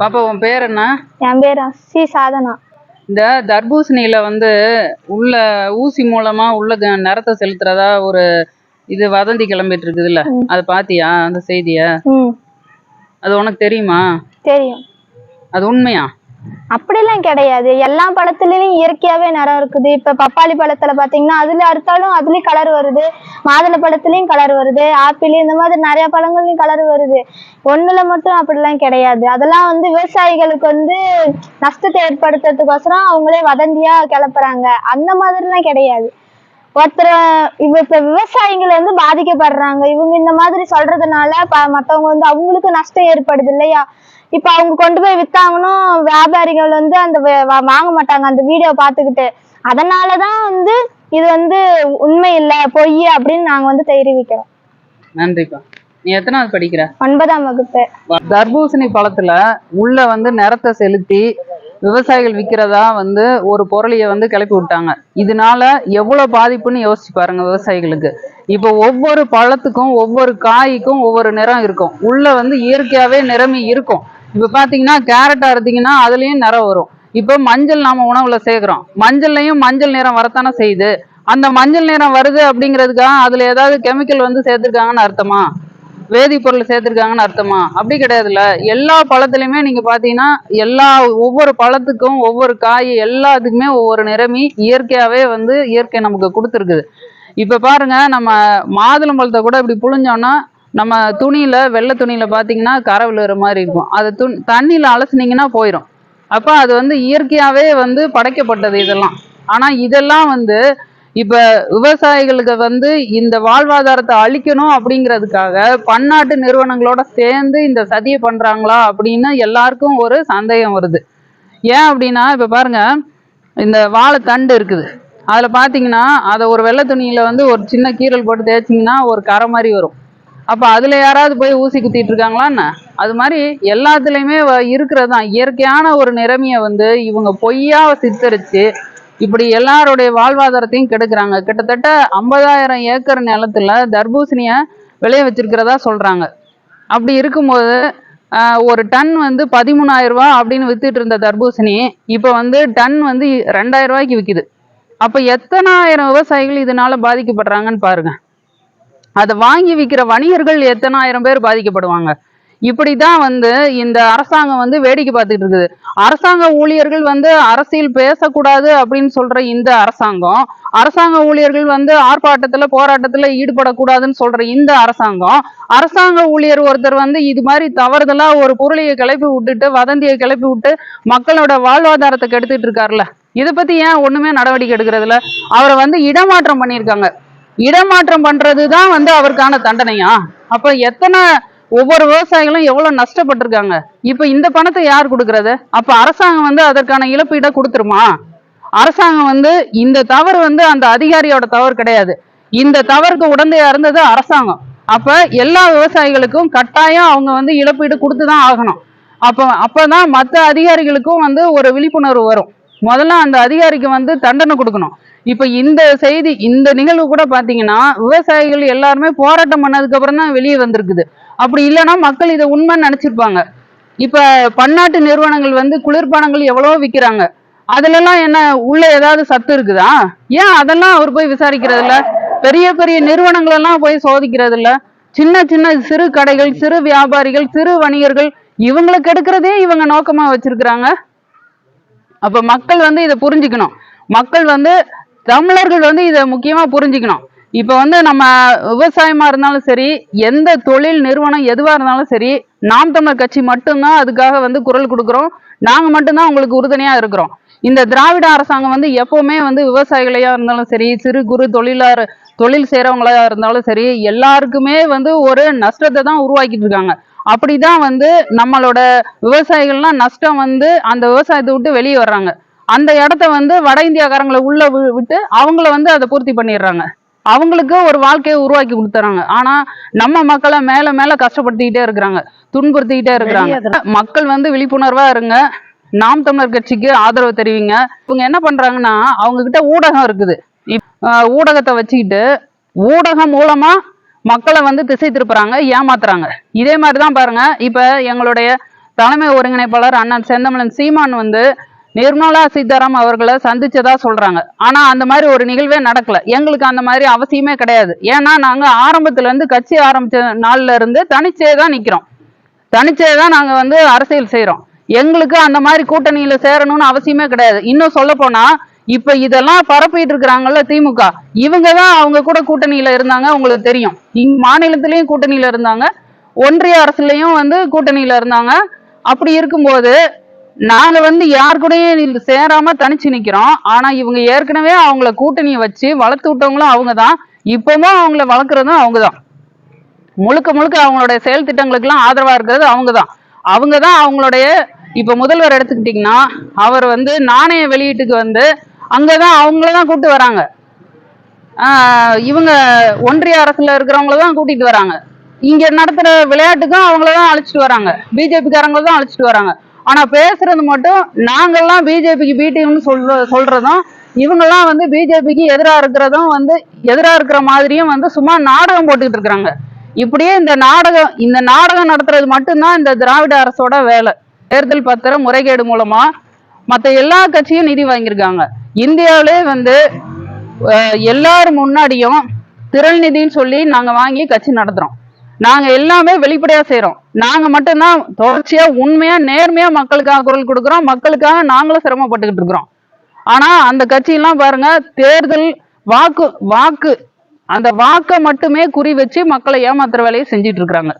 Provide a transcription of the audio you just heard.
பாப்பா உன் பேர் என்ன? என் பேர் சி சாதனா. இந்த தர்பூசணியில வந்து உள்ள ஊசி மூலமா உள்ள நிறத்தை செலுத்துறதா ஒரு இது வதந்தி கிளம்பிட்டு இருக்குதுல்ல. அது பாத்தியா அந்த செய்திய? அது உனக்கு தெரியுமா? தெரியும். அது உண்மையா? அப்படிலாம் கிடையாது. எல்லா பழத்துலயும் இயற்கையாவே நிறம் இருக்குது. இப்ப பப்பாளி பழத்துல பாத்தீங்கன்னா அதுல அறுத்தாலும் அதுலயும் கலர் வருது. மாதுளை பழத்துலயும் கலர் வருது. ஆப்பிள் இந்த மாதிரி நிறைய பழங்கள்லயும் கலர் வருது. ஒண்ணுல மட்டும் அப்படிலாம் கிடையாது. அதெல்லாம் வந்து விவசாயிகளுக்கு வந்து நஷ்டத்தை ஏற்படுத்துறதுக்கோசரம் அவங்களே வதந்தியா கிளப்புறாங்க. அந்த மாதிரிலாம் கிடையாது. ஒருத்தர் இப்ப இப்ப விவசாயிகள் வந்து பாதிக்கப்படுறாங்க. இவங்க இந்த மாதிரி சொல்றதுனால மத்தவங்க வந்து அவங்களுக்கு நஷ்டம் ஏற்படுது இல்லையா? இப்ப அவங்க கொண்டு போய் வித்தாங்கன்னா வியாபாரிகள் வந்து அந்த வாங்க மாட்டாங்க. அந்த வீடியோ பார்த்துக்கிட்டு. அதனாலதான் வந்து இது வந்து உண்மை இல்ல பொய் அப்படின்னு நாங்க வந்து தெரிவிக்கிறோம். நன்றிப்பா நீ எத்தனாவது படிக்கிற? ஒன்பதாம் வகுப்பு. தர்பூசணி பழத்துல உள்ள வந்து நிறத்தை செலுத்தி விவசாயிகள் விற்கிறதா வந்து ஒரு பொருளையை வந்து கிளப்பி விட்டாங்க. இதனால எவ்வளவு பாதிப்புன்னு யோசிச்சு பாருங்க விவசாயிகளுக்கு. இப்போ ஒவ்வொரு பழத்துக்கும் ஒவ்வொரு காய்க்கும் ஒவ்வொரு நிறம் இருக்கும். உள்ள வந்து இயற்கையாகவே நிறமி இருக்கும். இப்போ பார்த்தீங்கன்னா கேரட் இருந்தீங்கன்னா அதுலேயும் நிறம் வரும். இப்போ மஞ்சள் நாம உணவுல சேர்க்குறோம். மஞ்சள்லையும் மஞ்சள் நிறம் வரத்தானே செய்யுது? அந்த மஞ்சள் நிறம் வருது அப்படிங்கிறதுக்காக அதில் ஏதாவது கெமிக்கல் வந்து சேர்த்துருக்காங்கன்னு அர்த்தமா? வேதிப்பொருள் சேர்த்துருக்காங்கன்னு அர்த்தமா? அப்படி கிடையாதுல்ல. எல்லா பழத்துலையுமே நீங்க பாத்தீங்கன்னா எல்லா ஒவ்வொரு பழத்துக்கும் ஒவ்வொரு காய் எல்லாத்துக்குமே ஒவ்வொரு நிறமி இயற்கையாவே வந்து இயற்கை நமக்கு கொடுத்துருக்குது. இப்ப பாருங்க நம்ம மாதுளம்பழத்தை கூட இப்படி புழிஞ்சோம்னா நம்ம துணியில வெள்ளை துணியில பாத்தீங்கன்னா கரை விழுற மாதிரி இருக்கும். அது துணி தண்ணியில அலசுனீங்கன்னா போயிடும் அப்ப அது வந்து இயற்கையாவே வந்து படைக்கப்பட்டது இதெல்லாம். ஆனா இதெல்லாம் வந்து இப்ப விவசாயிகளுக்கு வந்து இந்த வாழ்வாதாரத்தை அழிக்கணும் அப்படிங்கிறதுக்காக பன்னாட்டு நிறுவனங்களோட சேர்ந்து இந்த சதியை பண்றாங்களா அப்படின்னு எல்லாருக்கும் ஒரு சந்தேகம் வருது. ஏன் அப்படின்னா இப்ப பாருங்க இந்த வாழைத்தண்டு இருக்குது. அதுல பாத்தீங்கன்னா அதை ஒரு வெள்ளை துணியில வந்து ஒரு சின்ன கீறல் போட்டு தேய்ச்சிங்கன்னா ஒரு கரை மாதிரி வரும். அப்போ அதில் யாராவது போய் ஊசி குத்திட்டு இருக்காங்களான்னு அது மாதிரி எல்லாத்துலேயுமே இருக்கிறது தான் இயற்கையான ஒரு நிறமையை வந்து இவங்க பொய்யா சித்தரித்து இப்படி எல்லாருடைய வாழ்வாதாரத்தையும் கெடுக்கிறாங்க. கிட்டத்தட்ட ஐம்பதாயிரம் ஏக்கர் நிலத்துல தர்பூசணியை விளைய வச்சிருக்கிறதா சொல்றாங்க. அப்படி இருக்கும்போது ஒரு டன் வந்து பதிமூணாயிரம் அப்படின்னு வித்துட்டு இருந்த தர்பூசணி இப்போ வந்து டன் வந்து ரெண்டாயிரம் ரூபாய்க்கு விற்கிது அப்போ எத்தனாயிரம் விவசாயிகள் இதனால பாதிக்கப்படுறாங்கன்னு பாருங்க. அதை வாங்கி விற்கிற வணிகர்கள் எத்தனாயிரம் பேர் பாதிக்கப்படுவாங்க? இப்படிதான் வந்து இந்த அரசாங்கம் வந்து வேடிக்கை பார்த்துட்டு இருக்குது. அரசாங்க ஊழியர்கள் வந்து அரசியல் பேசக்கூடாது அப்படின்னு சொல்ற இந்த அரசாங்கம் அரசாங்க ஊழியர்கள் வந்து ஆர்ப்பாட்டத்துல போராட்டத்துல ஈடுபடக்கூடாதுன்னு சொல்ற இந்த அரசாங்கம் அரசாங்க ஊழியர் ஒருத்தர் வந்து இது மாதிரி தவறுதலா ஒரு பொருளையை கிளப்பி விட்டுட்டு வதந்தியை கிளப்பி விட்டு மக்களோட வாழ்வாதாரத்தை கெடுத்துட்டு இருக்காருல்ல. இதை பத்தி ஏன் ஒண்ணுமே நடவடிக்கை எடுக்கிறதுல அவரை வந்து இடமாற்றம் பண்ணியிருக்காங்க. இடமாற்றம் பண்றதுதான் வந்து அவருக்கான தண்டனையா? அப்ப எத்தனை ஒவ்வொரு விவசாயிகளும் எவ்வளவு நஷ்டப்பட்டிருக்காங்க. இப்ப இந்த பணத்தை யார் கொடுக்கறது? அப்ப அரசாங்கம் வந்து அதற்கான இழப்பீடை கொடுத்துருமா? அரசாங்கம் வந்து இந்த தவறு வந்து அந்த அதிகாரியோட தவறு கிடையாது. இந்த தவறுக்கு உடந்தையா இருந்தது அரசாங்கம். அப்ப எல்லா விவசாயிகளுக்கும் கட்டாயம் அவங்க வந்து இழப்பீடு கொடுத்துதான் ஆகணும். அப்ப அப்பதான் மற்ற அதிகாரிகளுக்கும் வந்து ஒரு விழிப்புணர்வு வரும். முதல்ல அந்த அதிகாரிக்கு வந்து தண்டனை கொடுக்கணும். இப்ப இந்த செய்தி இந்த நிகழ்வு கூட பாத்தீங்கன்னா விவசாயிகள் எல்லாருமே போராட்டம் பண்ணதுக்கு அப்புறம் தான் வெளியே வந்திருக்குது. அப்படி இல்லைன்னா மக்கள் இதை உண்மைன்னு நினைச்சிருப்பாங்க. இப்ப பன்னாட்டு நிறுவனங்கள் வந்து குளிர்பானங்கள் எவ்வளவோ விற்கிறாங்க அதுலெல்லாம் என்ன உள்ள ஏதாவது சத்து இருக்குதா? ஏன் அதெல்லாம் அவர் போய் விசாரிக்கிறது இல்ல பெரிய பெரிய நிறுவனங்கள் எல்லாம் போய் சோதிக்கிறது இல்ல சின்ன சின்ன சிறு கடைகள் சிறு வியாபாரிகள் சிறு வணிகர்கள் இவங்களுக்கு எடுக்கிறதே இவங்க நோக்கமா வச்சிருக்கிறாங்க. அப்ப மக்கள் வந்து இதை புரிஞ்சுக்கணும். மக்கள் வந்து தமிழர்கள் வந்து இதை முக்கியமா புரிஞ்சுக்கணும். இப்போ வந்து நம்ம விவசாயமாக இருந்தாலும் சரி எந்த தொழில் நிறுவனம் எதுவாக இருந்தாலும் சரி நாம் தமிழர் கட்சி மட்டும்தான் அதுக்காக வந்து குரல் கொடுக்குறோம். நாங்கள் மட்டும்தான் உங்களுக்கு உறுதுணையாக இருக்கிறோம். இந்த திராவிட அரசாங்கம் வந்து எப்போவுமே வந்து விவசாயிகளையாக இருந்தாலும் சரி சிறு குறு தொழிலாளர் தொழில் செய்கிறவங்களாக இருந்தாலும் சரி எல்லாருக்குமே வந்து ஒரு நஷ்டத்தை தான் உருவாக்கிட்டு இருக்காங்க. அப்படிதான் வந்து நம்மளோட விவசாயிகள்லாம் நஷ்டம் வந்து அந்த விவசாயத்தை விட்டு வெளியே வர்றாங்க. அந்த இடத்த வந்து வட இந்தியாக்காரங்களை உள்ள வி- விட்டு அவங்கள வந்து அதை பூர்த்தி பண்ணிடுறாங்க. அவங்களுக்கு ஒரு வாழ்க்கையை உருவாக்கி கொடுத்துறாங்க. ஆனா நம்ம மக்களை மேல மேல கஷ்டப்படுத்திக்கிட்டே இருக்கிறாங்க. துன்புறுத்திக்கிட்டே இருக்கிறாங்க. மக்கள் வந்து விழிப்புணர்வா இருங்க. நாம் தமிழர் கட்சிக்கு ஆதரவு தெரிவிங்க. இவங்க என்ன பண்றாங்கன்னா அவங்க கிட்ட ஊடகம் இருக்குது. ஊடகத்தை வச்சுக்கிட்டு ஊடகம் மூலமா மக்களை வந்து திசை திருப்புறாங்க ஏமாத்துறாங்க. இதே மாதிரி தான் பாருங்க. இப்ப எங்களுடைய தலைமை ஒருங்கிணைப்பாளர் அண்ணன் செந்தமிழன் சீமான் வந்து நிர்மலா சீதாராம் அவர்களை சந்திச்சதா சொல்றாங்க. ஆனா அந்த மாதிரி ஒரு நிகழ்வே நடக்கல. எங்களுக்கு அந்த மாதிரி அவசியமே கிடையாது. ஏன்னா நாங்க ஆரம்பத்துல இருந்து கட்சி ஆரம்பிச்ச நாள்ல இருந்து தனிச்சே தான் நிக்கிறோம். தனிச்சே தான் நாங்க வந்து அரசியல் செய்யறோம் எங்களுக்கு அந்த மாதிரி கூட்டணியில சேரணும்னு அவசியமே கிடையாது. இன்னும் சொல்ல போனா இப்ப இதெல்லாம் பரப்பிட்டு இருக்கிறாங்கல்ல திமுக. இவங்க தான் அவங்க கூட கூட்டணியில இருந்தாங்க உங்களுக்கு தெரியும். இங்க மாநிலத்திலயும் கூட்டணியில இருந்தாங்க. ஒன்றிய அரசுலயும் வந்து கூட்டணியில இருந்தாங்க. அப்படி இருக்கும்போது நாங்க வந்து யார் கூடயும் சேராம தனிச்சு நிக்கிறோம். ஆனா இவங்க ஏற்கனவே அவங்கள கூட்டணியை வச்சு வளர்த்து விட்டவங்களும் அவங்க தான் இப்பவும் அவங்கள வளர்க்குறதும் அவங்க தான் முழுக்க முழுக்க அவங்களுடைய செயல் திட்டங்களுக்கெல்லாம் ஆதரவா இருக்கிறது அவங்க தான் அவங்க தான் அவங்களுடைய இப்ப முதல்வர் எடுத்துக்கிட்டிங்கன்னா அவர் வந்து நாணய வெளியீட்டுக்கு வந்து அங்கதான் அவங்கள தான் கூட்டு வராங்க இவங்க ஒன்றிய அரசுல இருக்கிறவங்கள தான் கூட்டிட்டு வராங்க. இங்க நடத்துற விளையாட்டுக்கும் அவங்கள தான் அழைச்சிட்டு வராங்க. பிஜேபிக்காரங்கள தான் அழைச்சிட்டு வராங்க. ஆனா பேசுறது மட்டும் நாங்கெல்லாம் பிஜேபிக்கு பி டீம்னு சொல்ற சொல்றதும் இவங்கெல்லாம் வந்து பிஜேபிக்கு எதிரா இருக்கிறதும் வந்து எதிரா இருக்கிற மாதிரியும் வந்து சும்மா நாடகம் போட்டுக்கிட்டு இருக்கிறாங்க. இப்படியே இந்த நாடகம் இந்த நாடகம் நடத்துறது மட்டும்தான் இந்த திராவிட அரசோட வேலை. தேர்தல் பத்திர முறைகேடு மூலமா மற்ற எல்லா கட்சியும் நிதி வாங்கியிருக்காங்க. இந்தியாவிலே வந்து எல்லாரும் எல்லார் முன்னாடியும் திரள் நிதின்னு சொல்லி நாங்கள் வாங்கி கட்சி நடத்துகிறோம் நாங்க எல்லாமே வெளிப்படையா செய்யறோம் நாங்க மட்டும்தான் தொடர்ச்சியா உண்மையா நேர்மையா மக்களுக்காக குரல் கொடுக்குறோம். மக்களுக்காக நாங்களும் சிரமப்பட்டுக்கிட்டு இருக்கிறோம். ஆனா அந்த கட்சியெல்லாம் பாருங்க தேர்தல் வாக்கு வாக்கு அந்த வாக்கை மட்டுமே குறி வச்சு மக்களை ஏமாத்துற வேலையை செஞ்சிட்டு இருக்கிறாங்க.